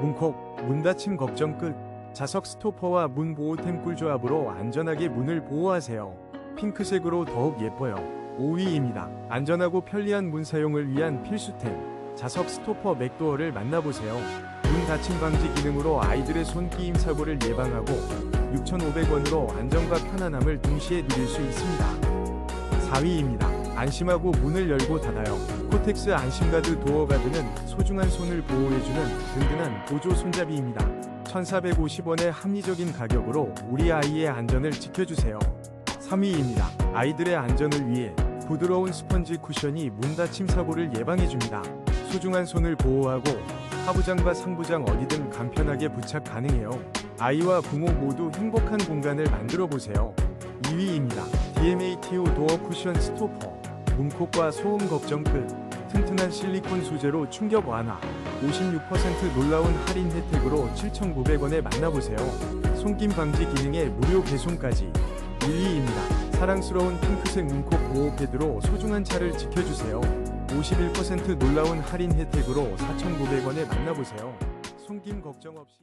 문콕, 문 닫힘 걱정 끝. 자석 스토퍼와 문 보호템 꿀조합으로 안전하게 문을 보호하세요. 핑크색으로 더욱 예뻐요. 5위입니다. 안전하고 편리한 문 사용을 위한 필수템. 자석 스토퍼 맥도어를 만나보세요. 문 닫힘 방지 기능으로 아이들의 손 끼임 사고를 예방하고 6,500원으로 안정과 편안함을 동시에 누릴 수 있습니다. 4위입니다. 안심하고 문을 열고 닫아요. 코텍스 안심가드 도어가드는 소중한 손을 보호해주는 든든한 보조 손잡이입니다. 1,450원의 합리적인 가격으로 우리 아이의 안전을 지켜주세요. 3위입니다. 아이들의 안전을 위해 부드러운 스펀지 쿠션이 문 닫힘 사고를 예방해줍니다. 소중한 손을 보호하고 하부장과 상부장 어디든 간편하게 부착 가능해요. 아이와 부모 모두 행복한 공간을 만들어 보세요. 2위입니다. DMATO 도어 쿠션 스토퍼. 문콕과 소음 걱정 끝. 튼튼한 실리콘 소재로 충격 완화. 56% 놀라운 할인 혜택으로 7,900원에 만나보세요. 손김 방지 기능에 무료 배송까지. 1위입니다. 사랑스러운 핑크색 문콕 보호 패드로 소중한 차를 지켜주세요. 51% 놀라운 할인 혜택으로 4,900원에 만나보세요. 손김 걱정 없이